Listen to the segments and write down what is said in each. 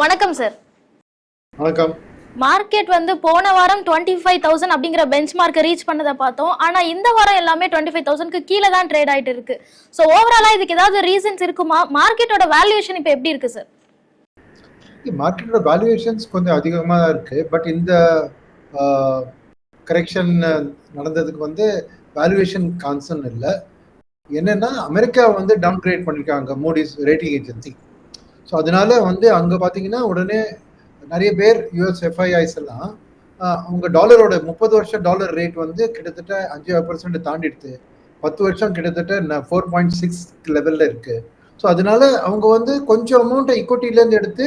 வணக்கம் சார் வணக்கம். மார்க்கெட் வந்து போன வாரம் டுவெண்ட்டி ஃபைவ் தௌசண்ட் அப்படிங்கிற பெஞ்ச் மார்க்கை ரீச் பண்ணதை பார்த்தோம். ஆனா இந்த வாரம் எல்லாமே டுவெண்ட்டி ஃபைவ் தௌசண்ட்க்கு கீழே தான் ட்ரேட் ஆயிட்டு இருக்கு. ஸோ ஓவராலா இதுக்கு ஏதாவது ரீசன்ஸ் இருக்குமா? மார்க்கெட்டோட வேல்யூவேஷன் இப்போ எப்படி இருக்கு சார் மார்க்கெட்டோட வேல்யூவேஷன்ஸ் கொஞ்சம் அதிகமாக தான் இருக்கு. பட் இந்த கரெக்ஷன் நடந்ததுக்கு வந்து வேல்யூவேஷன் கான்சர்ன் இல்லை. என்னன்னா அமெரிக்கா வந்து டவுன் கிரேட் பண்ணியிருக்காங்க மோடிஸ் ரேட்டிங் ஏஜென்சி ஸோ அதனால வந்து அங்கே பார்த்தீங்கன்னா உடனே நிறைய பேர் யூஎஸ் எஃப்ஐஐஸ் எல்லாம் அவங்க டாலரோட முப்பது வருஷம் டாலர் ரேட் வந்து கிட்டத்தட்ட அஞ்சு பர்சன்ட் தாண்டிடுது. பத்து வருஷம் கிட்டத்தட்ட ஃபோர் பாயிண்ட் சிக்ஸ் லெவலில் இருக்குது ஸோ அதனால அவங்க வந்து கொஞ்சம் அமௌண்ட்டை இக்விட்டிலேருந்து எடுத்து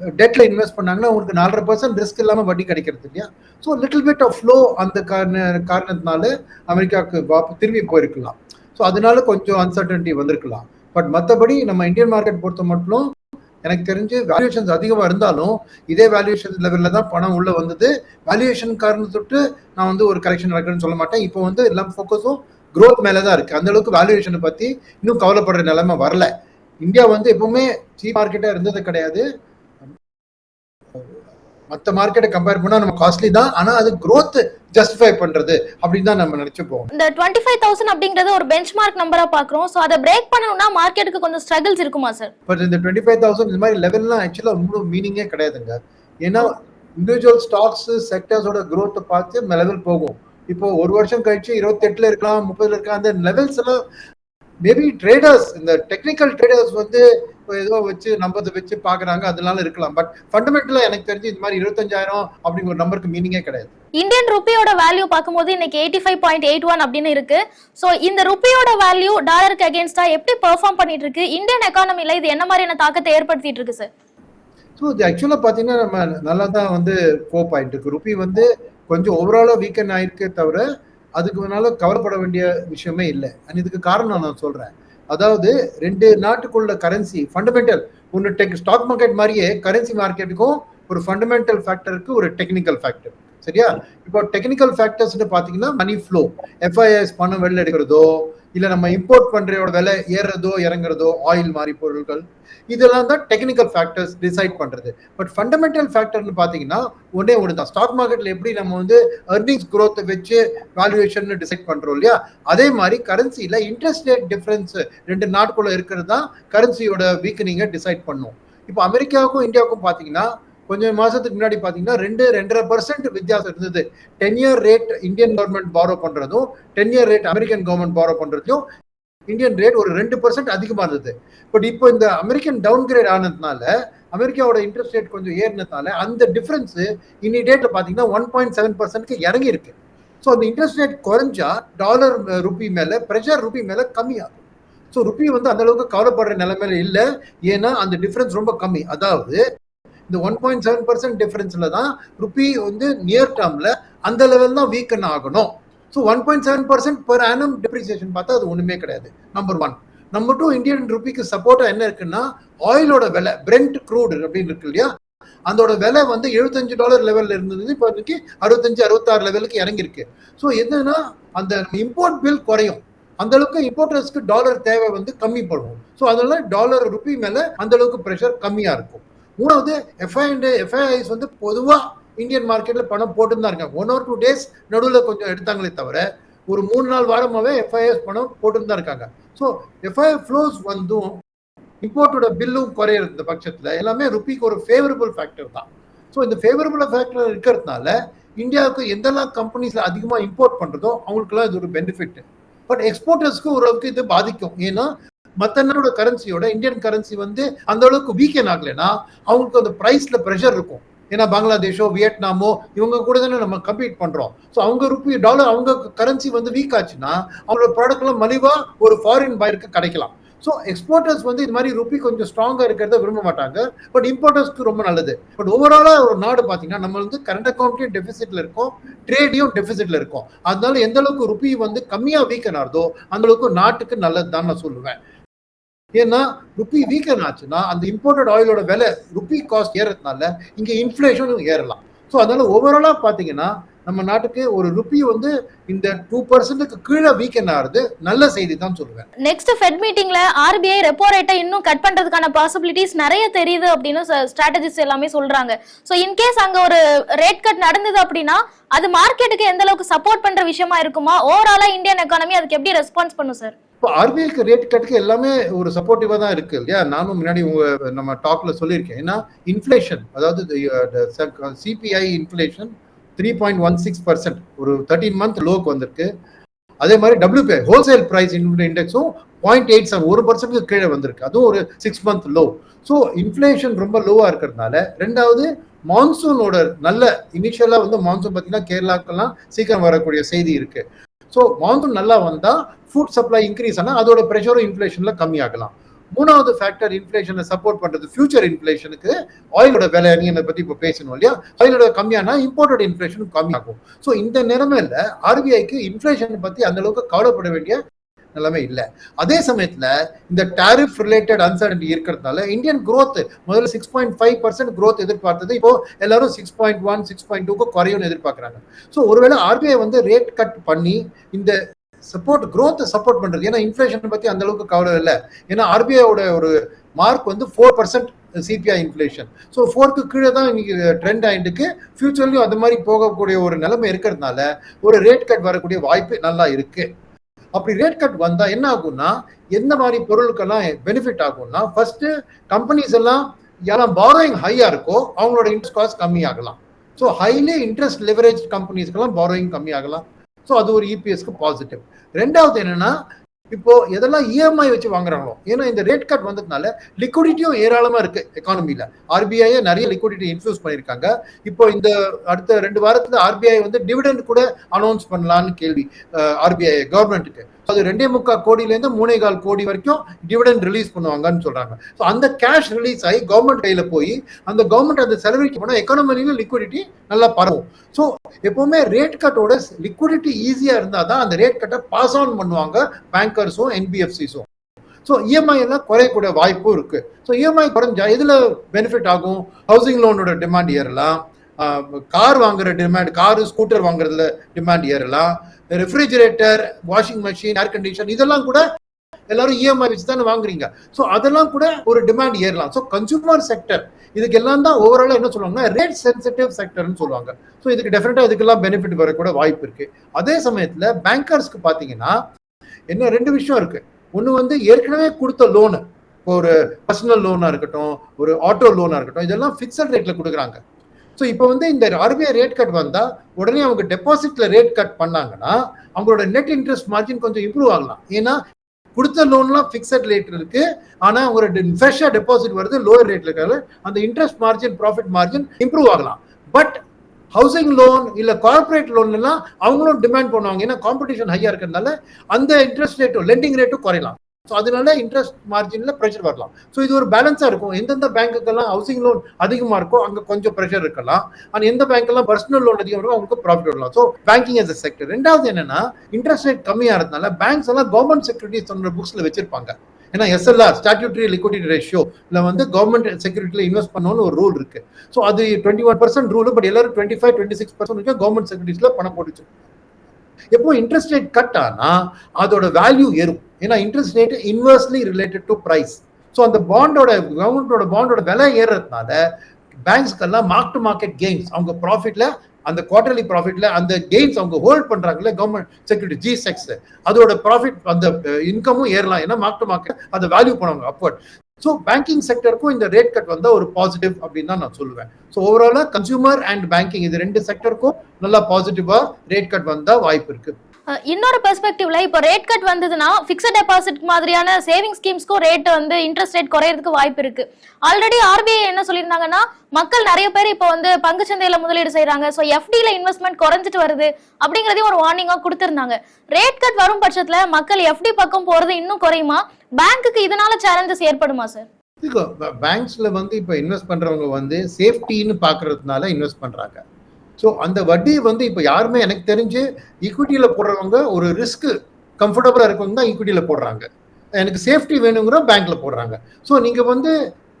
டெட்ல இன்வெஸ்ட் பண்ணாங்கன்னா உங்களுக்கு நாலரை பர்சன்ட் ரிஸ்க் இல்லாமல் வட்டி கிடைக்கிறது இல்லையா? So little bit of flow அந்த காரண காரணத்தினால அமெரிக்காவுக்கு வாப் திரும்பி போயிருக்கலாம். ஸோ அதனால கொஞ்சம் அன்சர்டனிட்டி வந்திருக்கலாம். பட் மற்றபடி நம்ம இந்தியன் மார்க்கெட் பொறுத்த மட்டும் எனக்கு தெரிஞ்சு வேல்யூஷன்ஸ் அதிகமாக இருந்தாலும் இதே வேல்யூஷன் லெவலில் தான் பணம் உள்ளே வந்தது. வேல்யூஷன் காரணத்தொட்டு நான் வந்து ஒரு கரெக்ஷன் நடக்குன்னு சொல்ல மாட்டேன். இப்போ வந்து எல்லாம் ஃபோக்கஸும் க்ரோத் மேலே தான் இருக்குது அந்தளவுக்கு வேல்யூவேஷனை பற்றி இன்னும் கவலைப்படுற நிலைமை வரல. இந்தியா வந்து எப்பவுமே சீப் மார்க்கெட்டாக இருந்தது கிடையாது. மற்ற மார்க்கெட்டை கம்பேர் பண்ணா நம்ம காஸ்ட்லி தான். ஆனா அது growth ஜஸ்டிஃபை பண்றது அப்படின்னு தான் நம்ம நினைச்சுப்போம் இந்த டுவெண்ட்டி ஃபைவ் தௌசண்ட் அப்படிங்கிறது ஒரு பெஞ்ச் மார்க் நம்பரா பாக்குறோம் ஸோ அதை பிரேக் பண்ணணும்னா மார்க்கெட்டுக்கு கொஞ்சம் ஸ்ட்ரகிள்ஸ் இருக்குமா சார் பட் இந்த டுவெண்ட்டி ஃபைவ் தௌசண்ட் இந்த மாதிரி லெவல்லாம் ஆக்சுவலாக ஒன்றும் மீனிங்கே கிடையாதுங்க. ஏன்னா இண்டிவிஜுவல் ஸ்டாக்ஸ் செக்டர்ஸோட growth பார்த்து லெவல் போகும். இப்போ ஒரு வருஷம் கழிச்சு இருபத்தெட்டுல இருக்கலாம் முப்பதுல இருக்கலாம் அந்த லெவல்ஸ் எல்லாம் மேபி ட்ரேடர்ஸ் இந்த டெக்னிக்கல் ட்ரேடர்ஸ் வந்து ஏதோ வச்சு நம்பத்தை வச்சு பார்க்குறாங்க அதனால இருக்கலாம். பட் ஃபண்டமெண்டலாக எனக்கு தெரிஞ்சு இந்த மாதிரி இருபத்தஞ்சாயிரம் அப்படிங்கிற ஒரு நம்பருக்கு மீனிங்கே கிடையாது. இந்தியன் ருப்பியோட வேல்யூ பார்க்கும்போது இன்னைக்கு eighty five point eight one அப்படின்னு இருக்கு. ஸோ இந்த ருப்பியோட வேல்யூ டாலருக்கு அகேன்ஸ்டா எப்படி பெர்ஃபார்ம் பண்ணிட்டு இருக்கு இந்தியன் எக்கானமில இது என்ன மாதிரியான தாக்கத்தை ஏற்படுத்திட்டு இருக்கு சார் ஸோ இது ஆக்சுவலாக பார்த்தீங்கன்னா நம்ம நல்லா தான் வந்து கோப் ஆயிட்டு இருக்கு ருபி வந்து கொஞ்சம் ஓவராலாக வீக்கன் ஆயிருக்கே தவிர அதுக்கு முன்னால கவலைப்பட வேண்டிய விஷயமே இல்லை. அண்ட் இதுக்கு காரணம் நான் சொல்றேன். அதாவது ரெண்டு நாட்டுக்குள்ள கரன்சி ஃபண்டமெண்டல் ஒன்று டெக் ஸ்டாக் மார்க்கெட் மாதிரியே கரன்சி மார்க்கெட்டுக்கும் ஒரு ஃபண்டமெண்டல் ஃபேக்டருக்கு ஒரு டெக்னிக்கல் ஃபேக்டர் சரியா? இப்போ டெக்னிக்கல் ஃபேக்டர்ஸ்னு பார்த்தீங்கன்னா மணி ஃப்ளோ எஃப்ஐஎஸ் பணம் வெளில எடுக்கிறதோ இல்லை நம்ம இம்போர்ட் பண்றதோட விலை ஏறுறதோ இறங்குறதோ ஆயில் மாதிரி பொருட்கள் இதெல்லாம் தான் டெக்னிக்கல் ஃபேக்டர்ஸ் டிசைட் பண்றது. பட் ஃபண்டமெண்டல் ஃபேக்டர்னு பார்த்தீங்கன்னா ஒன்னே ஒன்று தான் ஸ்டாக் மார்க்கெட்ல எப்படி நம்ம வந்து அர்னிங்ஸ் குரோத்தை வச்சு வேல்யூவேஷன் டிசைட் பண்றோம் இல்லையா? அதே மாதிரி கரன்சியில் இன்ட்ரெஸ்ட் ரேட் டிஃபரன்ஸ் ரெண்டு நாட்டுக்குள்ள இருக்கிறது தான் கரன்சியோட வீக்கனிங்கை டிசைட் பண்ணும். இப்போ அமெரிக்காவுக்கும் இந்தியாவுக்கும் பார்த்தீங்கன்னா கொஞ்சம் மாசத்துக்கு முன்னாடி பார்த்தீங்கன்னா ரெண்டு ரெண்டரை பர்சன்ட் வித்தியாசம் இருந்தது. Ten year rate Indian government borrow பண்றதும் ten year rate American government borrow பண்றதும் இந்தியன் ரேட் ஒரு ரெண்டு பர்சன்ட் அதிகமாக இருந்தது. பட் இப்போ இந்த அமெரிக்கன் டவுன் கிரேட் ஆனதுனால அமெரிக்காவோட இன்ட்ரெஸ்ட் ரேட் கொஞ்சம் ஏறினதுனால அந்த டிஃபரன்ஸ் இன்னி டேட்ல பார்த்தீங்கன்னா ஒன் பாயிண்ட் செவன் பர்சன்ட்க்கு இறங்கி இருக்கு. ஸோ அந்த இன்ட்ரெஸ்ட் ரேட் குறைஞ்சா டாலர் ருபி uh, மேல ப்ரெஷர் ருபி மேல கம்மியாகும். ஸோ ருபி வந்து அந்த அளவுக்கு கவலைப்படுற நிலைமையில இல்லை. ஏன்னா அந்த டிஃபரன்ஸ் ரொம்ப கம்மி. அதாவது இந்த ஒன் பாயிண்ட் செவன் பர்சன்ட் டிஃபரன்ஸில் தான் ருப்பி வந்து நியர் டேர்மில் அந்த லெவல் தான் வீக்கன் ஆகணும். So one point seven percent per annum depreciation பார்த்தா அது ஒன்றுமே கிடையாது. Number one number two Indian ருப்பிக்கு சப்போர்ட்டாக என்ன இருக்குன்னா ஆயிலோட விலை பிரெண்ட் க்ரூடு அப்படின்னு இருக்கு இல்லையா? அதோட விலை வந்து எழுபத்தஞ்சு டாலர் லெவலில் இருந்தது இப்போ இன்னைக்கு அறுபத்தஞ்சு அறுபத்தாறு லெவலுக்கு இறங்கியிருக்கு. ஸோ என்னன்னா அந்த இம்போர்ட் பில் குறையும். அந்த அளவுக்கு இம்போர்ட்டர்ஸ்க்கு டாலர் தேவை வந்து கம்மி பண்ணுவோம் ஸோ அதனால டாலர் ருபி மேலே அந்த அளவுக்கு ப்ரெஷர் கம்மியாக இருக்கும். மூணாவது எஃப்ஐ அண்ட் எஃப்ஐஐஸ் வந்து பொதுவாக இந்தியன் மார்க்கெட்டில் பணம் போட்டுன்னு தான் இருக்காங்க ஒன் ஆர் டூ டேஸ் நடுவில் கொஞ்சம் எடுத்தாங்களே தவிர ஒரு மூணு நாள் வாரமாகவே எஃப்ஐஎஸ் பணம் போட்டுன்னு தான் இருக்காங்க ஸோ எஃப்ஐ ஃப்ளோஸ் வந்தும் இம்போர்ட்டோட பில்லும் குறையிறது இந்த பட்சத்தில் எல்லாமே ருப்பிக்கு ஒரு ஃபேவரபிள் ஃபேக்டர் தான். ஸோ இந்த ஃபேவரபிள் ஃபேக்டர் இருக்கிறதுனால இந்தியாவுக்கு எந்தெல்லாம் கம்பெனிஸில் அதிகமாக இம்போர்ட் பண்ணுறதோ அவங்களுக்குலாம் இது ஒரு பெனிஃபிட் பட் எக்ஸ்போர்ட்டர்ஸ்க்கு ஓரளவுக்கு இது பாதிக்கும். ஏன்னா மற்ற நாடோட கரன்சியோட இந்தியன் கரன்சி வந்து அந்த அளவுக்கு வீக்கன் ஆகலைன்னா அவங்களுக்கு அந்த ப்ரைஸில் ப்ரெஷர் இருக்கும். ஏன்னா பங்களாதேஷோ வியட்நாமோ இவங்க கூட தானே நம்ம கம்பீட் பண்ணுறோம் ஸோ அவங்க ருப்பி டாலர் அவங்க கரன்சி வந்து வீக் ஆச்சுன்னா அவங்களோட ப்ராடக்ட்லாம் மலிவாக ஒரு ஃபாரின் பாயிருக்கு கிடைக்கலாம். ஸோ எக்ஸ்போர்ட்டர்ஸ் வந்து இது மாதிரி ருப்பி கொஞ்சம் ஸ்ட்ராங்காக இருக்கிறத விரும்ப மாட்டாங்க. பட் இம்போர்ட்டர்ஸ்க்கு ரொம்ப நல்லது. பட் ஓவராலாக ஒரு நாடு பார்த்தீங்கன்னா நம்ம வந்து கரண்ட் அக்கௌண்ட்டையும் டெபிசிட்டில் இருக்கும் ட்ரேடையும் டெபிசிட்டில் இருக்கும். அதனால எந்த அளவுக்கு ருப்பி வந்து கம்மியாக வீக்கன் ஆகுதோ அந்த அளவுக்கு நாட்டுக்கு நல்லது தான் நான் சொல்லுவேன். ஏன்னா ருப்பி வீக்கன் ஆச்சுன்னா அந்த இம்போர்ட்டட் ஆயிலோட விலை ருப்பி காஸ்ட் ஏறதுனால இங்க இன்ஃபிளேஷனும் ஏறலாம். ஸோ அதனால ஓவராலா பாத்தீங்கன்னா நம்ம நாட்டுக்கு ஒரு ருப்பி வந்து இந்த டூ பர்சன்ட்டுக்கு கீழே வீக்கெண்ட் ஆகுது நல்ல செய்தி தான் சொல்லுவேன் நெக்ஸ்ட் ஃபெட் மீட்டிங்ல ஆர்பிஐ ரெப்போ ரேட்டை இன்னும் கட் பண்றதுக்கான பாசிபிலிட்டிஸ் நிறைய தெரியுது அப்படின்னு ஸ்ட்ராட்டஜிஸ்ட் எல்லாமே சொல்றாங்க. ஸோ இன்கேஸ் அங்க ஒரு ரேட் கட் நடந்தது அப்படின்னா அது மார்க்கெட்டுக்கு எந்த அளவுக்கு சப்போர்ட் பண்ற விஷயமா இருக்குமா? ஓவராலா இந்தியன் எக்கானமி அதுக்கு எப்படி ரெஸ்பான்ஸ் பண்ணும் சார் இப்போ ஆர்பிஐக்கு ரேட் கட்டுக்கு எல்லாமே ஒரு சப்போர்ட்டிவாக தான் இருக்கு இல்லையா? நானும் முன்னாடி உங்க நம்ம டாக்ல சொல்லியிருக்கேன். ஏன்னா இன்ஃப்ளேஷன் அதாவது CPI inflation three point one six percent ஒரு தேர்ட்டீன் மந்த் லோக்கு வந்திருக்கு. அதே மாதிரி டபிள்யூபிஐ ஹோல்சேல் ப்ரைஸ் இண்டெக்ஸும் பாயிண்ட் எயிட் செவன் ஒரு பர்சன்ட்டுக்கு கீழே வந்திருக்கு. அதுவும் ஒரு six month low so inflation ரொம்ப லோவாக இருக்கிறதுனால ரெண்டாவது மான்சூனோட நல்ல இனிஷியலாக வந்து மான்சூன் பார்த்தீங்கன்னா கேரளாக்கெல்லாம் சீக்கிரம் வரக்கூடிய செய்தி இருக்கு. ஸோ மான்சூன் நல்லா வந்தால் ஃபுட் சப்ளை இன்க்ரீஸ் ஆனால் அதோட ப்ரெஷரும் இன்ஃப்ளேஷனில் கம்மியாகலாம். மூணாவது ஃபேக்டர் இன்ஃப்ளேஷனை சப்போர்ட் பண்ணுறது ஃபியூச்சர் இன்ஃப்ளேஷனுக்கு ஆயிலோட விலை நீங்க பற்றி இப்போ பேசணும் இல்லையா? ஆயிலோட கம்மியானா இம்போர்ட்டட் இன்ஃப்ளேஷனும் கம்மியாகும். ஸோ இந்த நிலைமையில ஆர்பிஐக்கு இன்ஃப்ளேஷனை பற்றி அந்த அளவுக்கு கவலைப்பட வேண்டிய நிலைமை இல்லை. அதே சமயத்தில் இந்த டாரிஃப் ரிலேட்டட் அன்சர்டன்டி இருக்கிறதுனால இந்தியன் குரோத் முதல்ல six point five percent growth எதிர்பார்த்தது. இப்போ எல்லாரும் six point one six point டூக்கு குறையும்னு எதிர்பார்க்குறாங்க. ஸோ ஒருவேளை ஆர்பிஐ வந்து ரேட் கட் பண்ணி இந்த சப்போர்ட் க்ரோத்தை சப்போர்ட் பண்றது. ஏன்னா இன்ஃப்ளேஷன் பத்தி அந்த அளவுக்கு கவலை இல்லை. ஏன்னா ஆர்பிஐயோட ஒரு மார்க் வந்து four percent CPI inflation so ஃபோர்க்கு கீழே தான் இன்னைக்கு ட்ரெண்ட் ஆயிட்டுக்கு ஃபியூச்சர்லையும் அது மாதிரி போகக்கூடிய ஒரு நிலைமை இருக்கிறதுனால ஒரு ரேட் கட் வரக்கூடிய வாய்ப்பு நல்லா இருக்குது அப்படி ரேட் கட் வந்தா என்ன ஆகும்னா எந்த மாதிரி பொருளுக்கெல்லாம் பெனிஃபிட் ஆகும்னா ஃபர்ஸ்ட் கம்பெனிஸ் எல்லாம் யாரும் பாரோயிங் ஹையா இருக்கோ அவங்களோட இன்ட்ரெஸ்ட் காஸ்ட் கம்மியாகலாம். ஸோ ஹைலி இன்ட்ரெஸ்ட் லெவரேஜ் கம்பெனிஸ்க்கெல்லாம் பாரோயிங் கம்மியாகலாம். ஸோ அது ஒரு இபிஎஸ்க்கு பாசிட்டிவ் ரெண்டாவது என்னன்னா இப்போ எதெல்லாம் இஎம்ஐ வச்சு வாங்குறாங்களோ ஏன்னா இந்த ரேட் கட் வந்ததுனால லிக்விடிட்டியும் ஏராளமா இருக்கு எக்கானமியில ஆர்பிஐயே நிறைய லிக்விடிட்டி இன்ஃபியூஸ் பண்ணியிருக்காங்க. இப்போ இந்த அடுத்த ரெண்டு வாரத்துல ஆர்பிஐ வந்து டிவிடெண்ட் கூட அனௌன்ஸ் பண்ணலான்னு கேள்வி ஆர்பிஐ கவர்மெண்ட்டுக்கு அது ரெண்டே முக்கால் கோடியிலேருந்து மூணே கால் கோடி வரைக்கும் டிவிடெண்ட் ரிலீஸ் பண்ணுவாங்கன்னு சொல்றாங்க. ஸோ அந்த கேஷ் ரிலீஸ் ஆகி கவர்மெண்ட் கையில் போய் அந்த கவர்மெண்ட் அந்த செலவழிக்க போனால் எக்கானமில லிக்விடிட்டி நல்லா பரவும். ஸோ எப்பவுமே ரேட் கட்டோட லிக்விடிட்டி ஈஸியாக இருந்தால் தான் அந்த ரேட் கட்டை பாஸ் ஆன் பண்ணுவாங்க பேங்கர்ஸும் என்பிஎஃப்சிஸும் ஸோ இஎம்ஐ எல்லாம் குறையக்கூடிய வாய்ப்பும் இருக்கு. ஸோ இஎம்ஐ குறைஞ்சா எதில் பெனிஃபிட் ஆகும்? ஹவுசிங் லோனோட டிமாண்ட் ஏறலாம். கார் வாங்குற டிமாண்ட் காரு ஸ்கூட்டர் வாங்குறதுல டிமாண்ட் ஏறலாம். Refrigerator washing machine air condition இதெல்லாம் கூட எல்லாரும் இஎம்ஐ வச்சு தானே வாங்குறீங்க. ஸோ அதெல்லாம் கூட ஒரு டிமாண்ட் ஏறலாம். ஸோ கன்சூமர் செக்டர் இதுக்கு எல்லாம் தான் ஓவராலாக என்ன சொல்லுவாங்கன்னா ரேட் சென்சிட்டிவ் செக்டர்னு சொல்லுவாங்க. ஸோ இதுக்கு டெஃபினட்டாக இதுக்கெல்லாம் பெனிஃபிட் வரக்கூட வாய்ப்பு இருக்கு. அதே சமயத்தில் பேங்கர்ஸ்க்கு பார்த்தீங்கன்னா என்ன ரெண்டு விஷயம் இருக்கு. ஒன்று வந்து ஏற்கனவே கொடுத்த லோனு இப்போ ஒரு பர்சனல் லோனாக இருக்கட்டும் ஒரு ஆட்டோ லோனாக இருக்கட்டும் இதெல்லாம் ஃபிக்ஸட் ரேட்டில் கொடுக்குறாங்க. ஸோ இப்போ வந்து இந்த ஆர்பிஐ ரேட் கட் வந்தால் உடனே அவங்க டெபாசிட்ல ரேட் கட் பண்ணாங்கன்னா அவங்களோட நெட் இன்ட்ரெஸ்ட் மார்ஜின் கொஞ்சம் இம்ப்ரூவ் ஆகலாம். ஏன்னா கொடுத்த லோன்லாம் ஃபிக்ஸட் ரேட் இருக்கு. ஆனால் அவங்களோட ஃப்ரெஷ்ஷாக டெபாசிட் வருது லோவர் ரேட்ல இருக்காது அந்த interest margin profit margin improve ஆகலாம். பட் ஹவுசிங் லோன் இல்லை கார்பரேட் லோன்லாம் அவங்களும் டிமாண்ட் பண்ணுவாங்க. ஏன்னா காம்படிஷன் ஹையாக இருக்கிறதுனால அந்த இன்ட்ரெஸ்ட் ரேட்டும் லெண்டிங் ரேட்டும் குறையலாம். ஸோ அதனால இன்ட்ரெஸ்ட் மார்ஜினில் ப்ரெஷர் வரலாம். ஸோ இது ஒரு பேலன்ஸாக இருக்கும். எந்தெந்த பேங்க்குக்கெல்லாம் ஹவுசிங் லோன் அதிகமாக இருக்கோ அங்கே கொஞ்சம் ப்ரெஷர் இருக்கலாம். ஆனால் எந்த பேங்க்கெல்லாம் பர்சனல் லோன் அதிகமாக இருக்கோ அவங்களுக்கு ப்ராஃபிட் வரலாம். So banking as a sector ரெண்டாவது என்னன்னா இன்ட்ரெஸ்ட் ரேட் கம்மியாக இருந்தனால பேங்க்ஸ் எல்லாம் கவர்மெண்ட் செக்யூரிட்டிஸ் சொன்ன புக்ஸில் வச்சிருப்பாங்க. ஏன்னா எஸ்எல்ஆர் ஸ்டாட்யூட்டரி லிக்விடிட்டி ரேஷியோல வந்து கவர்மெண்ட் செக்யூரிட்டியில் இன்வெஸ்ட் பண்ணணும்னு ஒரு ரூல் இருக்கு. ஸோ அது twenty one percent rule but எல்லாரும் twenty five twenty six percent government செக்யூரிட்டிஸில் பணம் போட்டுச்சு. எப்போ இன்ட்ரெஸ்ட் ரேட் கட் ஆனால் அதோட வேல்யூ ஏறும். ஏன்னா interest rate inversely related to price so அந்த பாண்டோட கவர்மெண்டோட பாண்டோட விலை ஏறுறதுனால பேங்க்ஸ்க்கெல்லாம் மார்க் டு மார்க்கெட் கெயின்ஸ் அவங்க ப்ராஃபிட்ல அந்த குவார்டர்லி ப்ராஃபிட்ல அந்த கெயின்ஸ் அவங்க ஹோல்ட் பண்றாங்கல்ல கவர்மெண்ட் செக்யூரிட்டி ஜி செக்ஸ் அதோட ப்ராஃபிட் அந்த இன்கமும் ஏறலாம். ஏன்னா மார்க் டு மார்க்கெட் அதை வேல்யூ பண்ணுவாங்க அப்வர்ட் ஸோ பேங்கிங் செக்டருக்கும் இந்த ரேட் கட் வந்தால் ஒரு பாசிட்டிவ் அப்படின்னு தான் நான் சொல்லுவேன். ஸோ ஓவராலாக கன்சியூமர் அண்ட் பேங்கிங் இது ரெண்டு செக்டருக்கும் நல்லா பாசிட்டிவாக ரேட் கட் வந்தால் வாய்ப்பு இருக்குது இன்னொரு பெர்ஸ்பெக்டிவ்ல இப்போ ரேட் கட் வந்ததுன்னா ஃபிக்ஸட் டெபாசிட் மாதிரியான சேவிங் ஸ்கீம்ஸ்க்கும் ரேட் வந்து இன்ட்ரெஸ்ட் ரேட் குறையறதுக்கு வாய்ப்பு இருக்கு. ஆல்ரெடி ஆர்பிஐ என்ன சொல்லியிருந்தாங்கன்னா மக்கள் நிறைய பேர் இப்போ வந்து பங்கு சந்தையில முதலீடு செய்யறாங்க ஸோ எஃப்டியில இன்வெஸ்ட்மெண்ட் குறைஞ்சிட்டு வருது அப்படிங்கறதையும் ஒரு வார்னிங்கா கொடுத்துருந்தாங்க. ரேட் கட் வரும் பட்சத்துல மக்கள் எஃப்டி பக்கம் போறது இன்னும் குறையுமா? பேங்க்குக்கு இதனால சேலஞ்சஸ் ஏற்படுமா சார் பேங்க்ஸ்ல வந்து இப்போ இன்வெஸ்ட் பண்றவங்க வந்து சேஃப்டின்னு பாக்குறதுனால இன்வெஸ்ட் பண்றாங்க. ஸோ அந்த வட்டி வந்து இப்போ யாருமே எனக்கு தெரிஞ்சு ஈக்விட்டியில் போடுறவங்க ஒரு ரிஸ்க் கம்ஃபர்டபுளாக இருக்கவங்க தான் ஈக்விட்டியில் போடுறாங்க. எனக்கு சேஃப்டி வேணுங்கிற பேங்க்கில் போடுறாங்க. ஸோ நீங்கள் வந்து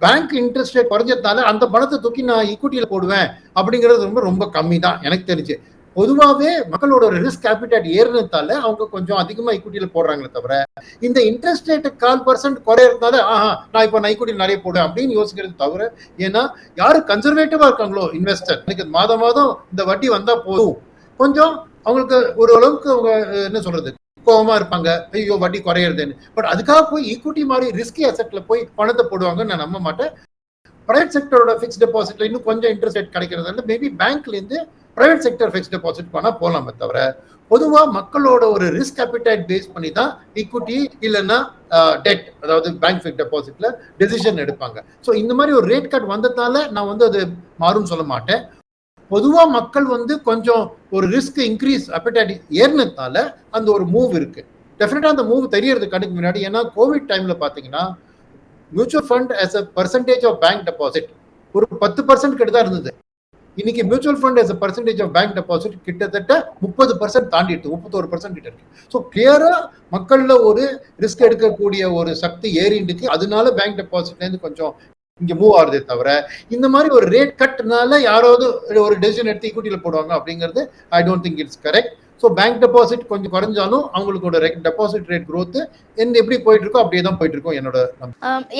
பேங்க் இன்ட்ரெஸ்ட் ரேட் குறைஞ்சதுனால அந்த பணத்தை தூக்கி நான் ஈக்விட்டியில போடுவேன் அப்படிங்கிறது ரொம்ப ரொம்ப கம்மி தான் எனக்கு தெரிஞ்சு. பொதுவாகவே மக்களோட ரிஸ்க் கேபிட்டல் ஏறினதால அவங்க கொஞ்சம் அதிகமாக ஈக்குட்டியில் போடுறாங்களே தவிர இந்த இன்ட்ரெஸ்ட் ரேட் கால் பர்சன்ட் குறையறதுனால ஆஹா நான் இப்போ நான் ஈக்குட்டி நிறைய போடுவேன் அப்படின்னு யோசிக்கிறது தவிர ஏன்னா யாரு கன்சர்வேட்டிவாக இருக்காங்களோ இன்வெஸ்டர் எனக்கு மாதம் மாதம் இந்த வட்டி வந்தால் போதும். கொஞ்சம் அவங்களுக்கு ஒரு அளவுக்கு அவங்க என்ன சொல்றது கோபமா இருப்பாங்க. ஐயோ வட்டி குறையிறதுன்னு. பட் அதுக்காக போய் ஈக்குட்டி மாதிரி ரிஸ்கி அசெட்ல போய் பணத்தை போடுவாங்கன்னு நான் நம்ப மாட்டேன். பிரைவேட் செக்டரோட ஃபிக்ஸ் டெபாசிட்ல இன்னும் கொஞ்சம் இன்ட்ரெஸ்ட் ரேட் கிடைக்கிறதால மேபி பேங்க்லேருந்து ப்ரைவேட் செக்டர் ஃபிக்ஸ் டெபாசிட் பண்ணால் போகலாமே தவிர பொதுவாக மக்களோட ஒரு ரிஸ்க் appetite பேஸ் பண்ணி தான் ஈக்குட்டி இல்லைன்னா டெட் அதாவது பேங்க் ஃபிக்ஸ் டெபாசிட்ல டெசிஷன் எடுப்பாங்க. ஸோ இந்த மாதிரி ஒரு ரேட் கட் வந்ததால நான் வந்து அது மாறும்னு சொல்ல மாட்டேன். பொதுவாக மக்கள் வந்து கொஞ்சம் ஒரு ரிஸ்க் இன்க்ரீஸ் appetite ஏறினதுனால அந்த ஒரு மூவ் இருக்கு. டெஃபினட்டாக அந்த மூவ் தெரியறது கண்ணுக்கு முன்னாடி. ஏன்னா கோவிட் டைம்ல பார்த்தீங்கன்னா mutual fund as a percentage of bank deposit ஒரு பத்து பர்சன்ட் கிட்ட தான் இருந்தது. இன்னைக்கு mutual fund as percentage of bank deposit கிட்டத்தட்ட முப்பது பர்சன்ட் தாண்டிட்டு முப்பத்தோரு பர்சன்ட் கிட்ட இருக்கு. ஸோ கிளியரா மக்கள்ல ஒரு ரிஸ்க் எடுக்கக்கூடிய ஒரு சக்தி ஏறிண்டுக்கு அதனால பேங்க் டெபாசிட்லேருந்து கொஞ்சம் இங்க மூவ் ஆகுதே தவிர இந்த மாதிரி ஒரு ரேட் கட்னால யாராவது ஒரு டெசிஷன் எடுத்து ஈக்குட்டியில் போடுவாங்க அப்படிங்கிறது I don't think it's correct so bank deposit கொஞ்சம் குறைஞ்சாலும் அவங்களோட டெபாசிட் ரேட் growth என்ன எப்படி போயிட்டு இருக்கோ அப்படியே தான் போயிட்டு இருக்கோம் என்னோட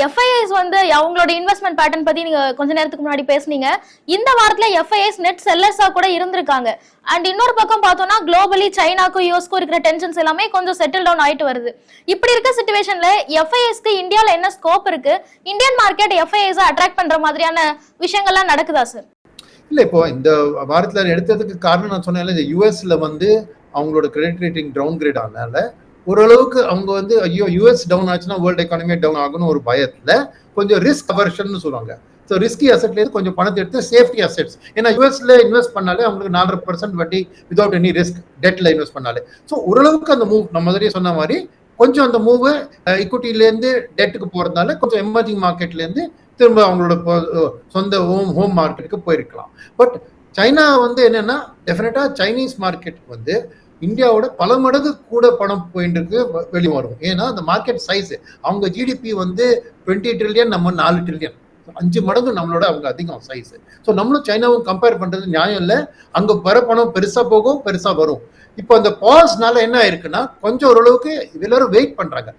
எஃப்ஐஎஸ் um, வந்து அவங்களோட இன்வெஸ்ட்மெண்ட் பேட்டர்ன் பத்தி நீங்க கொஞ்ச நேரத்துக்கு முன்னாடி பேசுனீங்க. இந்த வாரத்துல எஃப்ஐஎஸ் நெட் செல்லர்ஸா கூட இருந்திருக்காங்க. அண்ட் இன்னொரு பக்கம் பார்த்தோம்னா குளோபலி சைனாக்கும் யூஎஸ்க்கும் இருக்கிற டென்ஷன்ஸ் எல்லாமே கொஞ்சம் செட்டில் டவுன் ஆயிட்டு வருது. இப்படி இருக்க சுச்சுவேஷன்ல எஃப்ஐஎஸ்க்கு இந்தியாவில் என்ன ஸ்கோப் இருக்கு? இந்தியன் மார்க்கெட் எஃப்ஐஎஸ் அட்ராக்ட் பண்ற மாதிரியான விஷயங்கள்லாம் நடக்குதா சார் இல்லை இப்போ இந்த வாரத்தில் எடுத்ததுக்கு காரணம் நான் சொன்னேன் இந்த யூஎஸ்ல வந்து அவங்களோட கிரெடிட் ரேட்டிங் டவுன் கிரேட் ஆனால ஓரளவுக்கு அவங்க வந்து ஐயோ யூஎஸ் டவுன் ஆச்சுன்னா வேர்ல்டு எக்கானமி டவுன் ஆகும்னு ஒரு பயத்தில் கொஞ்சம் ரிஸ்க் அவர்ஷன் சொல்லுவாங்க. ஸோ ரிஸ்கி அசெட்லேருந்து கொஞ்சம் பணத்தை எடுத்து சேஃப்டி அசெட்ஸ் ஏன்னா யூஎஸ்ல இன்வெஸ்ட் பண்ணாலே அவங்களுக்கு நாலரை பர்சன்ட் வட்டி வித்வுட் எனி ரிஸ்க் டெட்டில் இன்வெஸ்ட் பண்ணாலே. ஸோ ஓரளவுக்கு அந்த மூவ் நம்ம மாதிரியே சொன்ன மாதிரி கொஞ்சம் அந்த மூவ் இருந்து டெட்டுக்கு போகிறதுனால கொஞ்சம் எமர்ஜிங் மார்க்கெட்லேருந்து திரும்ப அவங்களோட சொந்த ஹோம் ஹோம் மார்க்கெட்டுக்கு போயிருக்கலாம். பட் சைனா வந்து என்னன்னா டெஃபினட்டா சைனீஸ் மார்க்கெட் வந்து இந்தியாவோட பல மடங்கு கூட பணம் போயிட்டு இருக்கு வ- வரும் ஏன்னா அந்த மார்க்கெட் சைஸ் அவங்க ஜிடிபி வந்து டுவெண்ட்டி ட்ரில்லியன் நம்ம நாலு ட்ரில்லியன் அஞ்சு மடங்கு நம்மளோட அவங்க அதிகம் சைஸ் ஸோ நம்மளும் சைனாவும் கம்பேர் பண்றது நியாயம் இல்லை. அங்க வர பணம் பெருசா போகும் பெருசா வரும். இப்போ அந்த பாஸ்னால என்ன ஆயிருக்குன்னா கொஞ்சம் ஓரளவுக்கு எல்லாரும் வெயிட் பண்றாங்க.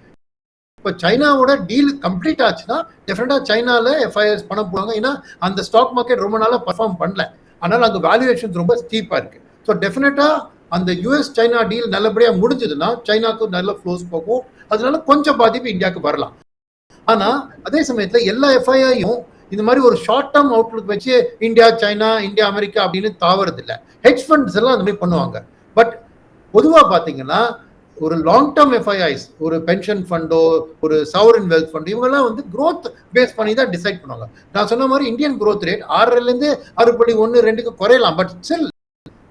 இப்போ சைனாவோட டீல் கம்ப்ளீட் ஆச்சுன்னா டெஃபினட்டா சைனாவில் எஃப்ஐஎஸ் பண்ண போவாங்க ஏன்னா அந்த ஸ்டாக் மார்க்கெட் ரொம்ப நாளாக பர்ஃபார்ம் பண்ணல. அதனால் அங்கே வேல்யூவேஷன்ஸ் ரொம்ப ஸ்டீப்பாக இருக்கு. ஸோ டெஃபினட்டாக அந்த யூஎஸ் சைனா டீல் நல்லபடியாக முடிஞ்சதுன்னா சைனாக்கு நல்ல ஃப்ளோஸ் போகும். அதனால கொஞ்சம் பாதிப்பு இந்தியாவுக்கு வரலாம். ஆனால் அதே சமயத்தில் எல்லா எஃப்ஐஐயும் இந்த மாதிரி ஒரு ஷார்ட் டேர்ம் அவுட்லுக் வச்சு இந்தியா சைனா இந்தியா அமெரிக்கா அப்படின்னு தாவறது இல்ல ஹெட்ஜ் ஃபண்ட்ஸ் எல்லாம் அந்த மாதிரி பண்ணுவாங்க. பட் பொதுவாக பார்த்தீங்கன்னா ஒரு லாங் டேர்ம் எஃப்ஐஐஸ் ஒரு பென்ஷன் ஃபண்டோ ஒரு சவரன் வெல்த் ஃபண்ட் இவங்கெல்லாம் வந்து க்ரோத் பேஸ் பண்ணி தான் டிசைட் பண்ணுவாங்க. நான் சொன்ன மாதிரி இந்தியன் க்ரோத் ரேட் ஆறுலேருந்து ஆறு புள்ளி ஒன்று ரெண்டுக்கு குறையலாம். But still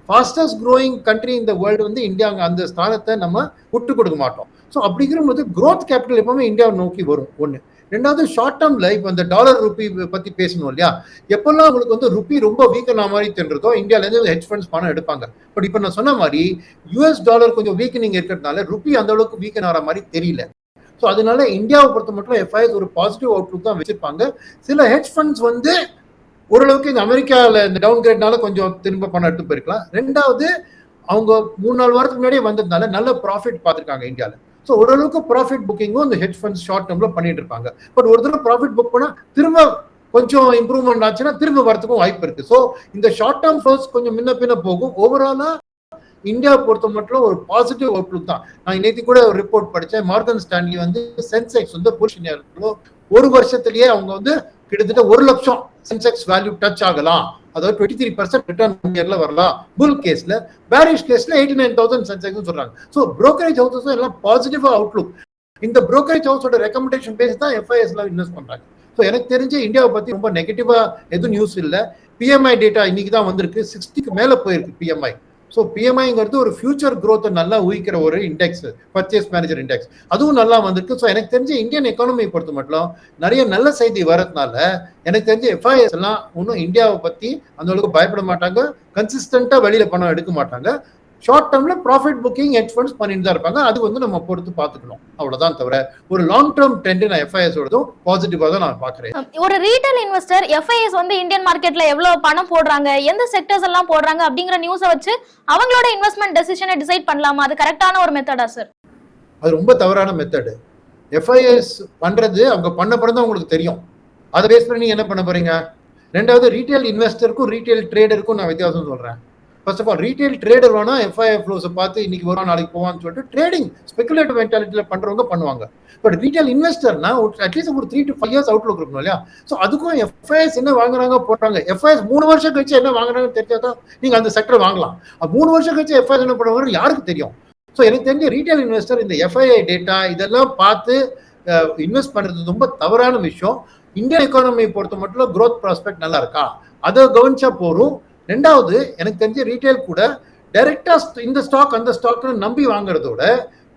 fastest growing country இந்த வேர்ல்டு வந்து இந்தியா அந்த ஸ்தானத்தை நம்ம விட்டு கொடுக்க மாட்டோம். ஸோ அப்படிங்கிறபோது க்ரோத் கேபிட்டல் எப்பவுமே இந்தியாவை நோக்கி வரும். ஒன்று ரெண்டாவது ஷார்ட் டேர்ம்ல இப்போ இந்த டாலர் ருப்பி பத்தி பேசணும் இல்லையா? எப்பெல்லாம் உங்களுக்கு வந்து ருப்பி ரொம்ப வீக்கன் மாதிரி தென்றதோ இந்தியால இருந்து ஹெச் ஃபண்ட்ஸ் பணம் எடுப்பாங்க. பட் இப்போ நான் சொன்ன மாதிரி யூஎஸ் டாலர் கொஞ்சம் வீக்கனிங் இருக்கிறதுனால ருப்பி அந்த அளவுக்கு வீக்கன் ஆகிற மாதிரி தெரியல. ஸோ அதனால இந்தியாவை பொறுத்த மட்டும் எஃப்ஐஎஸ் ஒரு பாசிட்டிவ் அவுட்லுக் தான் வச்சிருப்பாங்க. சில ஹெச் ஃபண்ட்ஸ் வந்து ஓரளவுக்கு இந்த அமெரிக்காவில் இந்த டவுன் கிரேட்னால கொஞ்சம் திரும்ப பணம் எடுத்து போயிருக்கலாம். ரெண்டாவது அவங்க மூணு நாலு வாரத்துக்கு முன்னாடியே வந்ததுனால நல்ல ப்ராஃபிட் பார்த்துருக்காங்க இந்தியாவில் ஸோ ஓரளவுக்கு ப்ராஃபிட் புக்கிங்கும் இந்த ஹெட் ஃபண்ட்ஸ் ஷார்ட் டேர்மில் பண்ணிட்டு இருப்பாங்க. பட் ஒரு தடவை ப்ராஃபிட் புக் பண்ணால் திரும்ப கொஞ்சம் இம்ப்ரூவ்மெண்ட் ஆச்சுன்னா திரும்ப வரத்துக்கும் வாய்ப்பு இருக்கு. ஸோ இந்த ஷார்ட் டேர்ம் ஃப்ளோஸ் கொஞ்சம் முன்ன பின்ன போகும். ஓவராலாக இந்தியா பொறுத்த மட்டும் ஒரு பாசிட்டிவ் அவுட்லுக் தான். நான் இன்னைக்கு கூட ஒரு ரிப்போர்ட் படித்தேன் மார்கன் ஸ்டான்லி வந்து சென்செக்ஸ் வந்து பொசிஷன் ஒரு வருஷத்துலயே அவங்க வந்து கிட்டத்தட்ட ஒரு லட்சம் சென்செக்ஸ் வேல்யூ டச் ஆகலாம். அதாவது டுவெண்ட்டி த்ரீ பர்சன்ட் ரிட்டர்ன் இயர்ல வரலாம் புல் கேஸ்ல பேரிஷ் கேஸ்ல எயிட்டி நைன் தௌசண்ட் சென்செக்ஸ் சொல்றாங்க. ஸோ brokerage ஹவுசஸும் எல்லாம் பாசிட்டிவ் அவுட்லுக் இந்த ப்ரோக்கரேஜ் ஹவுஸோட ரெக்கமெண்டேஷன் பேஸ் தான் எஃப்ஐஎஸ்ல இன்வெஸ்ட் பண்றாங்க. ஸோ எனக்கு தெரிஞ்சு இந்தியாவை பத்தி ரொம்ப நெகட்டிவா எதுவும் நியூஸ் இல்லை. பிஎம்ஐ டேட்டா இன்னைக்கு தான் வந்திருக்கு. சிக்ஸ்டிக்கு மேல போயிருக்கு பிஎம்ஐ ஸோ பிஎம்ஐங்கிறது ஒரு ஃபியூச்சர் க்ரோத்தை நல்லா ஊகிக்கிற ஒரு இண்டெக்ஸ் பர்ச்சேஸ் மேனேஜர் இண்டெக்ஸ் அதுவும் நல்லா வந்திருக்கு. ஸோ எனக்கு தெரிஞ்ச இந்தியன் எக்கானமி பொறுத்த மட்டும் நிறைய நல்ல செய்தி வரதுனால எனக்கு தெரிஞ்ச எஃப்ஐஎஸ் எல்லாம் ஒன்றும் இந்தியாவை பத்தி அந்த அளவுக்கு பயப்பட மாட்டாங்க. கன்சிஸ்டண்ட்டாக வெளியில பணம் எடுக்க மாட்டாங்க. ஷார்ட் டேர்ம்ல ப்ராஃபிட் புக்கிங் ஹெட் ஃபண்ட்ஸ் பண்ணிட்டு தான் இருப்பாங்க. அது வந்து நம்ம பொறுத்து பார்த்துக்கணும். அவ்வளவுதான் தவிர ஒரு லாங் டேர்ம் ட்ரெண்ட் நான் எஃப்ஐஎஸ் ஓடதும் பாசிட்டிவா தான் நான் பாக்குறேன் ஒரு ரீட்டைல் இன்வெஸ்டர் எஃப்ஐஎஸ் வந்து இந்தியன் மார்க்கெட்ல எவ்வளவு பணம் போடுறாங்க எந்த செக்டர்ஸ் எல்லாம் போடுறாங்க அப்படிங்கிற நியூஸை வச்சு அவங்களோட இன்வெஸ்ட்மெண்ட் டெசிஷனை டிசைட் பண்ணலாமா? அது கரெக்டான ஒரு மெத்தடா சார் அது ரொம்ப தவறான மெத்தடு எஃப்ஐஎஸ் பண்றது அவங்க பண்ண பிறகு உங்களுக்கு தெரியும். அதை பேஸ் பண்ணி என்ன பண்ண போறீங்க? ரெண்டாவது ரீட்டைல் இன்வெஸ்டருக்கும் ரீட்டைல் ட்ரேடருக்கும் நான் வித்தியாசம் சொல்றேன். First of all retail trader வேணா எஃப்ஐஎஃப் ஃப்ளோஸை பார்த்து இன்னைக்கு வரும் நாளைக்கு போவான்னு சொல்லிட்டு ட்ரேடிங் ஸ்பெகுலேட்டிவ் மென்டாலிட்டியில் பண்ணுறவங்க பண்ணுவாங்க. பட் ரீட்டைல் இன்வெஸ்டர்னா அட்லீஸ்ட் ஒரு three to five years outlook இருக்கணும் இல்லையா? ஸோ அதுக்கும் எஃப்ஐஎஸ் என்ன வாங்குறாங்க போடுறாங்க. எஃப்ஐஎஸ் மூணு வருஷம் கழிச்சு என்ன வாங்குறாங்கன்னு தெரிஞ்சாதான் நீங்கள் அந்த செக்டர் வாங்கலாம். மூணு வருஷம் கழிச்சு எஃப்ஐஎஸ் என்ன பண்ணுவாங்க யாருக்கு தெரியும்? ஸோ எனக்கு தெரிஞ்ச ரீட்டைல் இன்வெஸ்டர் இந்த எஃப்ஐஐ டேட்டா இதெல்லாம் பார்த்து இன்வெஸ்ட் பண்ணுறது ரொம்ப தவறான விஷயம். இந்தியன் எக்கானமியை பொறுத்த மட்டும் க்ரோத் ப்ராஸ்பெக்ட் நல்லா இருக்கா? அதை கவனிச்சா போதும். ரெண்டாவது எனக்கு தெரிஞ்ச ரீட்டைல் கூட டைரக்டா இந்த ஸ்டாக் அந்த ஸ்டாக்னு நம்பி வாங்குறதோட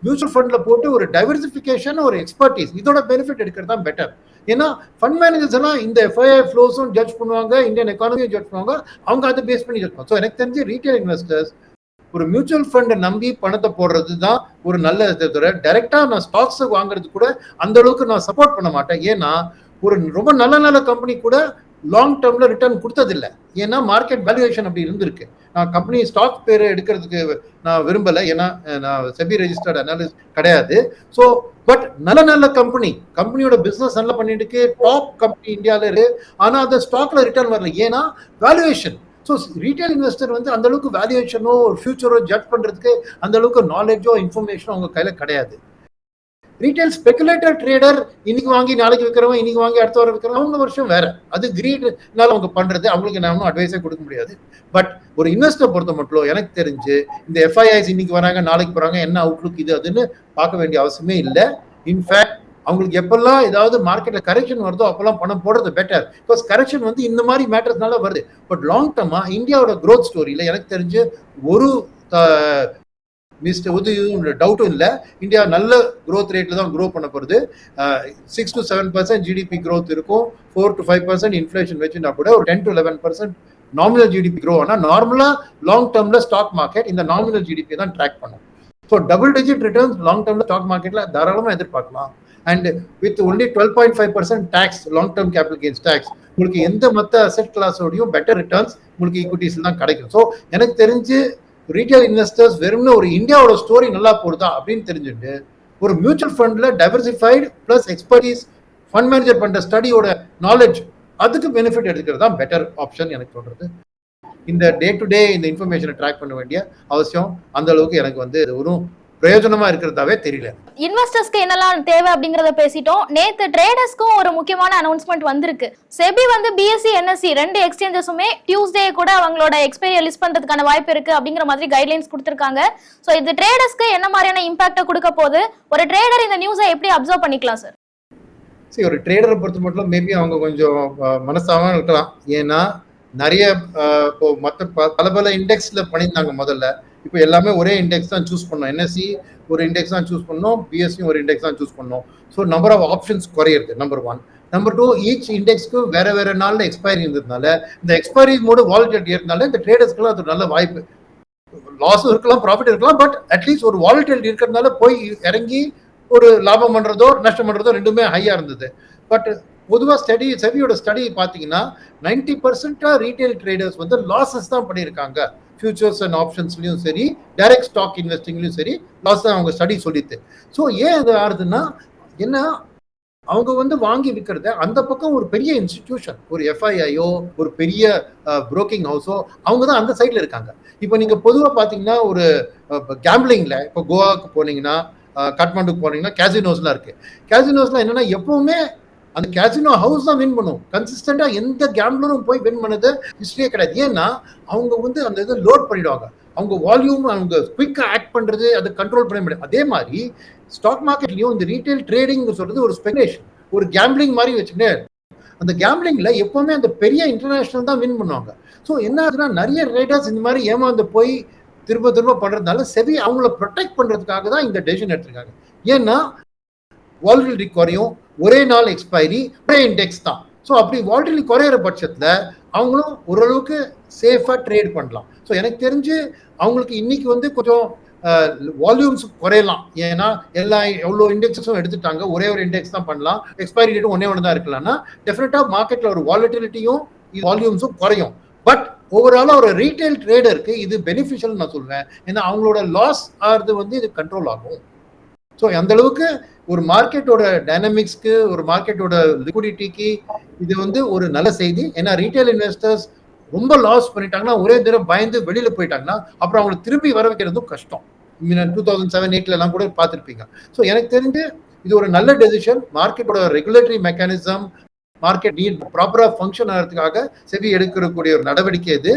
மியூச்சுவல் ஃபண்ட்ல போட்டு ஒரு டைவர்சிஃபிகேஷன் ஒரு எக்ஸ்பர்டீஸ் இதோட பெனிஃபிட் எடுக்கிறது தான் பெட்டர் ஏன்னா ஃபண்ட் மேனேஜர்ஸ் எல்லாம் இந்த எஃப்ஐஐ ஃப்ளோஸும் ஜட்ஜ் பண்ணுவாங்க இந்தியன் எக்கானமியும் ஜட்ஜ் பண்ணுவாங்க அவங்க அதை பேஸ் பண்ணி ஜட்ஜ் பண்ணுவாங்க. ஸோ எனக்கு தெரிஞ்சு ரீட்டைல் இன்வெஸ்டர்ஸ் ஒரு மியூச்சுவல் ஃபண்டை நம்பி பணத்தை போடுறது தான் ஒரு நல்ல தவிர டைரக்டா நான் ஸ்டாக்ஸ் வாங்குறது கூட அந்த அளவுக்கு நான் சப்போர்ட் பண்ண மாட்டேன். ஏன்னா ஒரு ரொம்ப நல்ல நல்ல கம்பெனி கூட லாங் டேர்மில் ரிட்டர்ன் கொடுத்ததில்ல. ஏன்னா மார்க்கெட் வேல்யூவேஷன் அப்படி இருந்திருக்கு. நான் கம்பெனி ஸ்டாக் பேர் எடுக்கிறதுக்கு நான் விரும்பலை. ஏன்னா நான் செபி ரெஜிஸ்டர்ட் அனாலிஸ் கிடையாது. ஸோ பட் நல்ல நல்ல கம்பெனி கம்பெனியோட பிஸ்னஸ் நல்லா பண்ணிட்டு இருக்கு. டாப் கம்பெனி இந்தியாவில் இருக்கு. ஆனால் அந்த ஸ்டாக்ல ரிட்டர்ன் வரல. ஏன்னா வேல்யூவேஷன் ஸோ ரீட்டைல் இன்வெஸ்டர் வந்து அந்த அளவுக்கு வேல்யூவேஷனோ ஒரு ஃபியூச்சரோ ஜட்ஜ் பண்ணுறதுக்கு அந்த அளவுக்கு நாலேஜோ இன்ஃபர்மேஷனோ அவங்க கையில் கிடையாது. ரீட்டைல் ஸ்பெகுலேட்டர் ட்ரேடர் இன்னைக்கு வாங்கி நாளைக்கு விற்கிறவங்க இன்னைக்கு வாங்கி அடுத்த வாரம் விற்கிறவங்க அவங்க வருஷம் வேற. அது கிரீட்னால அவங்க பண்றது அவங்களுக்கு நான் ஒன்றும் அட்வைஸே கொடுக்க முடியாது. பட் ஒரு இன்வெஸ்டர் பொறுத்த மட்டும் எனக்கு தெரிஞ்சு இந்த எஃப்ஐஐஸ் இன்னைக்கு வராங்க நாளைக்கு போறாங்க என்ன அவுட்லுக் இது அதுன்னு பார்க்க வேண்டிய அவசியமே இல்லை. இன்ஃபேக்ட் அவங்களுக்கு எப்பெல்லாம் ஏதாவது மார்க்கெட்ல கரெக்ஷன் வருதோ அப்பெல்லாம் பணம் போடுறது பெட்டர் பிகாஸ் கரெக்ஷன் வந்து இந்த மாதிரி மேட்டர்ஸ்னால வருது. பட் லாங் டர்மா இந்தியாவோட க்ரோத் ஸ்டோரியில எனக்கு தெரிஞ்சு ஒரு மிஸ்ட் உதவியும் டவுட்டும் இல்லை. இந்தியா நல்ல க்ரோத் ரேட்டில் தான் க்ரோ பண்ண போகிறது six to seven percent GDP growth இருக்கும். Four to five percent inflation வச்சுனா கூட ஒரு ten to eleven percent nominal GDP grow ஆனால் நார்மலாக லாங் டேர்மில் ஸ்டாக் மார்க்கெட் இந்த நாமினல் ஜிடிபி தான் ட்ராக் பண்ணும். So double digit returns long டேர்மில் ஸ்டாக் மார்க்கெட்டில் தாராளமாக எதிர்பார்க்கலாம். And with only twelve point five percent tax long term capital gains tax உங்களுக்கு எந்த மற்ற அசெட் கிளாஸோடையும் பெட்டர் ரிட்டர்ன்ஸ் உங்களுக்கு ஈக்விட்டிஸ் தான் கிடைக்கும். ஸோ எனக்கு தெரிஞ்சு ரீட்டைல் இன்வெஸ்டர்ஸ் வெறும்னு ஒரு இந்தியாவோட ஸ்டோரி நல்லா போடுதா அப்படின்னு தெரிஞ்சுட்டு ஒரு மியூச்சுவல் ஃபண்டில் diversified plus expertise fund manager பண்ணுற ஸ்டடியோட நாலேஜ் அதுக்கு பெனிஃபிட் எடுக்கிறது தான் பெட்டர் ஆப்ஷன் எனக்கு சொல்கிறது இந்த டே டு டே இந்த இன்ஃபர்மேஷனை ட்ராக் பண்ண வேண்டிய அவசியம் அந்த அளவுக்கு எனக்கு வந்து இது ஒரு பிரயோஜனமா இருக்கிறதாவே தெரியல. இன்வெஸ்டர்ஸ்க்கு என்னெல்லாம் தேவை அப்படிங்கறத பேசிட்டோம். நேத்து ட்ரேடர்ஸ்க்கும் ஒரு முக்கியமான அனௌன்ஸ்மெண்ட் வந்திருக்கு. செபி வந்து பிஎஸ்சி என்எஸ்சி ரெண்டு எக்ஸ்சேஞ்சஸுமே டியூஸ்டே கூட அவங்களோட எக்ஸ்பைரி லிஸ்ட் பண்றதுக்கான வாய்ப்பு இருக்கு அப்படிங்கிற மாதிரி கைட்லைன்ஸ் கொடுத்திருக்காங்க. சோ இது ட்ரேடர்ஸ்க்கு என்ன மாதிரியான இம்பாக்ட கொடுக்க போகுது? ஒரு ட்ரேடர் இந்த நியூஸை எப்படி அப்சர்வ் பண்ணிக்கலாம் சார் சரி ஒரு ட்ரேடரை பொறுத்த மட்டும் மேபி அவங்க கொஞ்சம் மனசாகவும் இருக்கலாம். ஏன்னா நிறைய இப்போ மற்ற பல பல இண்டெக்ஸ்ல பண்ணியிருந்தாங்க முதல்ல. இப்போ எல்லாமே ஒரே இண்டெக்ஸ் தான் சூஸ் பண்ணோம். என்எஸ்சி ஒரு இண்டெக்ஸ் தான் சூஸ் பண்ணோம். பிஎஸ்சி ஒரு இண்டெக்ஸ் தான் சூஸ் பண்ணோம். ஸோ நம்பர் ஆஃப் ஆப்ஷன்ஸ் குறையிறது number one number two each இண்டெக்ஸ்க்கு வேற வேற நாளில் எக்ஸ்பைரி இருந்ததுனால இந்த எக்ஸ்பைரி மோடு வாலிட்டிலிட்டி இருந்தனால இந்த ட்ரேடர்ஸ்க்குலாம் அது நல்ல வாய்ப்பு. லாஸும் இருக்கலாம் ப்ராஃபிட் இருக்கலாம் பட் அட்லீஸ்ட் ஒரு வாலிட்டிலிட்டி இருக்கிறதுனால போய் இறங்கி ஒரு லாபம் பண்ணுறதோ நஷ்டம் பண்ணுறதோ ரெண்டுமே ஹையாக இருந்தது. பட் பொதுவாக ஸ்டடி செவியோட ஸ்டடி பார்த்தீங்கன்னா நைன்டி பர்சன்டாக ரீட்டைல் ட்ரேடர்ஸ் வந்து லாஸஸ் தான் பண்ணியிருக்காங்க. ஃபியூச்சர்ஸ் அண்ட் ஆப்ஷன்ஸ்லையும் சரி டைரக்ட் ஸ்டாக் இன்வெஸ்டிங்லையும் சரி லாஸ் தான் அவங்க ஸ்டடி சொல்லித்து ஸோ ஏன் இது ஆறுதுன்னா என்ன அவங்க வந்து வாங்கி விற்கிறத அந்த பக்கம் ஒரு பெரிய இன்ஸ்டிடியூஷன் ஒரு எஃப்ஐஐயோ ஒரு பெரிய புரோக்கிங் ஹவுஸோ அவங்க தான் அந்த சைடில் இருக்காங்க. இப்போ நீங்கள் பொதுவாக பார்த்தீங்கன்னா ஒரு கேம்பிளிங்கில் இப்போ கோவாவுக்கு போனீங்கன்னா காட்மாண்டுக்கு போனீங்கன்னா கேசினோஸ்லாம் இருக்குது கேசினோஸ்லாம் என்னென்னா எப்பவுமே அந்த கேசினோ ஹவுஸ் தான் வின் பண்ணும். கன்சிஸ்டண்டா எந்த கேம்லரும் போய் வின் பண்ணது ஹிஸ்டரியே கிடையாது. ஏன்னா அவங்க வந்து அந்த இது லோட் பண்ணிடுவாங்க. அவங்க வால்யூம் அவங்க குயிக்காக ஆக்ட் பண்ணுறது அதை கண்ட்ரோல் பண்ண முடியாது. அதே மாதிரி ஸ்டாக் மார்க்கெட்லையும் இந்த ரீட்டைல் ட்ரேடிங் சொல்றது ஒரு ஸ்பெகுலேஷன் ஒரு கேம்பிளிங் மாதிரி வச்சுக்கிட்டே அந்த கேம்பிளிங்கில் எப்போவுமே அந்த பெரிய இன்டர்நேஷ்னல் தான் வின் பண்ணுவாங்க. ஸோ என்ன ஆகுதுன்னா நிறைய ரைடர்ஸ் இந்த மாதிரி ஏமாந்து போய் திரும்ப திரும்ப பண்ணுறதுனால செவி அவங்கள ப்ரொடெக்ட் பண்ணுறதுக்காக தான் இந்த டெசிஷன் எடுத்திருக்காங்க. ஏன்னா வால்டிலிட்டி குறையும் ஒரே நாள் எக்ஸ்பைரி ஒரே இண்டெக்ஸ் தான். ஸோ அப்படி வால்டிலிட்டி குறையிற பட்சத்தில் அவங்களும் ஓரளவுக்கு சேஃபாக ட்ரேட் பண்ணலாம். ஸோ எனக்கு தெரிஞ்சு அவங்களுக்கு இன்னைக்கு வந்து கொஞ்சம் வால்யூம்ஸ் குறையலாம். ஏன்னா எல்லா எவ்வளோ இண்டெக்ஸஸும் எடுத்துட்டாங்க. ஒரே ஒரு இண்டெக்ஸ் தான் பண்ணலாம். எக்ஸ்பைரி டேட்டும் ஒன்றே ஒன்று தான் இருக்கலாம்னா டெஃபினட்டாக மார்க்கெட்டில் ஒரு வாலிட்டிலிட்டியும் வால்யூம்ஸும் குறையும். பட் ஓவராலாக ஒரு ரீட்டைல் ட்ரேடருக்கு இது பெனிஃபிஷியல் நான் சொல்வேன். ஏன்னா அவங்களோட லாஸ் ஆகிறது வந்து இது கண்ட்ரோல் ஆகும். ஸோ அந்த அளவுக்கு ஒரு மார்க்கெட்டோட டைனமிக்ஸ்க்கு ஒரு மார்க்கெட்டோட லிக்விடிட்டிக்கு இது வந்து ஒரு நல்ல செய்தி. ஏன்னா ரீட்டைல் இன்வெஸ்டர்ஸ் ரொம்ப லாஸ் பண்ணிட்டாங்கன்னா ஒரே தடவை பயந்து வெளியில போயிட்டாங்கன்னா அப்புறம் அவங்களை திரும்பி வர வைக்கிறதும் கஷ்டம். டூ தௌசண்ட் செவன் எயிட்ல எல்லாம் கூட பார்த்துருப்பீங்க. ஸோ எனக்கு தெரிஞ்சு இது ஒரு நல்ல டெசிஷன் மார்க்கெட்டோட ரெகுலேட்டரி மெக்கானிசம் மார்க்கெட் நீட் ப்ராப்பராக ஃபங்க்ஷன் ஆகிறதுக்காக செவி எடுக்கக்கூடிய ஒரு நடவடிக்கை இது.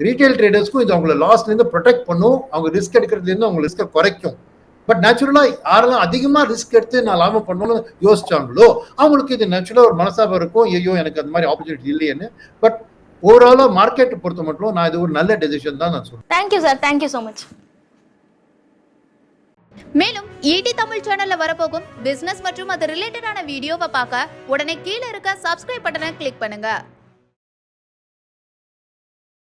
ரீட்டைல் ட்ரேடர்ஸ்க்கும் இது அவங்கள லாஸ்லேருந்து ப்ரொடெக்ட் பண்ணும். அவங்க ரிஸ்க் எடுக்கிறதுலேருந்து அவங்க ரிஸ்க்கை குறைக்கும். பட் நேச்சுரலா யாரெல்லாம் அதிகமா ரிஸ்க் எடுத்து நான் லாபம் பண்ணணும்னு யோசிச்சாங்களோ அவங்களுக்கு இது நேச்சுரலா ஒரு மனசாபம் இருக்கும். ஐயோ எனக்கு அந்த மாதிரி ஆப்பர்ச்சுனிட்டி இல்லையேன்னு. பட் ஓவராலா மார்க்கெட் பொறுத்த மட்டும் நான் இது ஒரு நல்ல டெசிஷன் தான் நான் சொல்றேன். Thank you sir thank you so much மேலும் ஈடி தமிழ் சேனல்ல வரப்போகும் பிசினஸ் மற்றும் அது ரிலேட்டடான வீடியோவை பார்க்க உடனே கீழே இருக்க சப்ஸ்கிரைப் பட்டனை கிளிக் பண்ணுங்க.